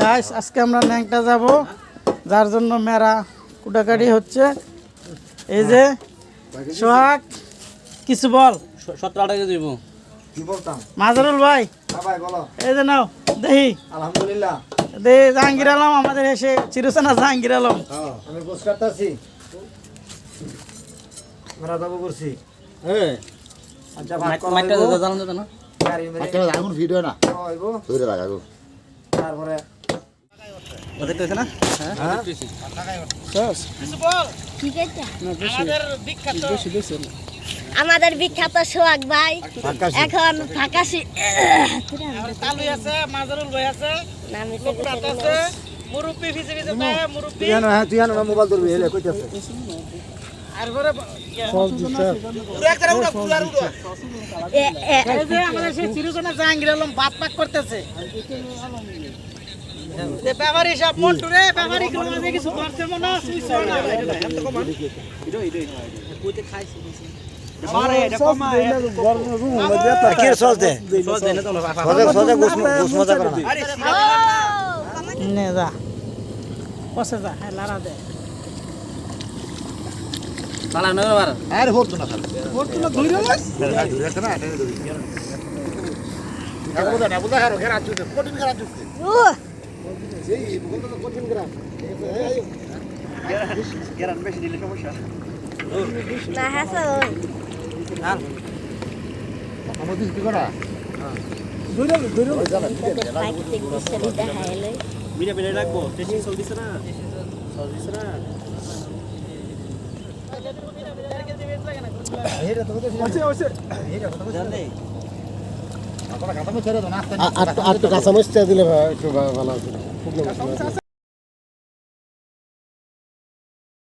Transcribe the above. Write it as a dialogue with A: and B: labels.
A: Guys আজকে আমরা ন্যাংটা যাব। যার জন্য মেরা কুটাকাটি হচ্ছে। এই যে সোহাগ কিছু বল।
B: সতেরো টাকা দিব
C: কি
A: মাজারুল ভাই
C: হ্যাঁ ভাই বলো।
A: এই যে নাও দেখি
C: আলহামদুলিল্লাহ।
A: দে জাহাঙ্গীর আলম আমাদের এসে চিরসেনা জাহাঙ্গীর আলম।
C: আমি গোস কাটতাছি আমরা যাব করছি
B: হ্যাঁ
C: আচ্ছা
B: মাইকটা না।
D: ভিডিও না।
C: খাওয়া
B: না
C: হ্যাঁ।
E: ঠিক আছে
A: আমাদের বিখ্যাত
E: আমাদের বিখ্যাত সোহাগ ভাই। এখন ফাঁকাশি
A: তালু আছে মাজারুল ভাই আছে
E: নামে তো
A: লোকনাথ আছে মুরব্বি ভিজে ভিজে দেয় মুরব্বি।
C: জানো হ্যাঁ তুই জানো মোবাইল ধরবি হেলে কইতাছে
A: আর পরে
E: এ- এ-
A: এই যে আমাদের সেই চিরসেনা জাহাঙ্গীর আলম বাদ পাক করতেছে। ব্যাপারী সব মন্টু রে ব্যাপারী গুলো মাঝে কিছু করছে মনে হয় সুইচ হয় না।
C: কি সস দে। সজে সজে গোস গোস মজা করে না।
A: নে। যা। পসে যা হ্যাঁ লারা দে।
B: পালা নয় বার
D: আরে হতো না খালি
A: ওর তো ধইরে লইস
D: ধরে একটা না এটা ধরে না বুঝা না হারো ঘেরা চুতে কোটিন ঘেরা তো কোটিন ঘেরা
E: না হাসা ওই
D: আমাদের কি করা
B: মিডিয়া মিডিয়া রাখব টেস্টিং চলতেছে না চলতেছে না
D: আর আর কাঁচা মরিচ দিলে ভাই একটু ভালো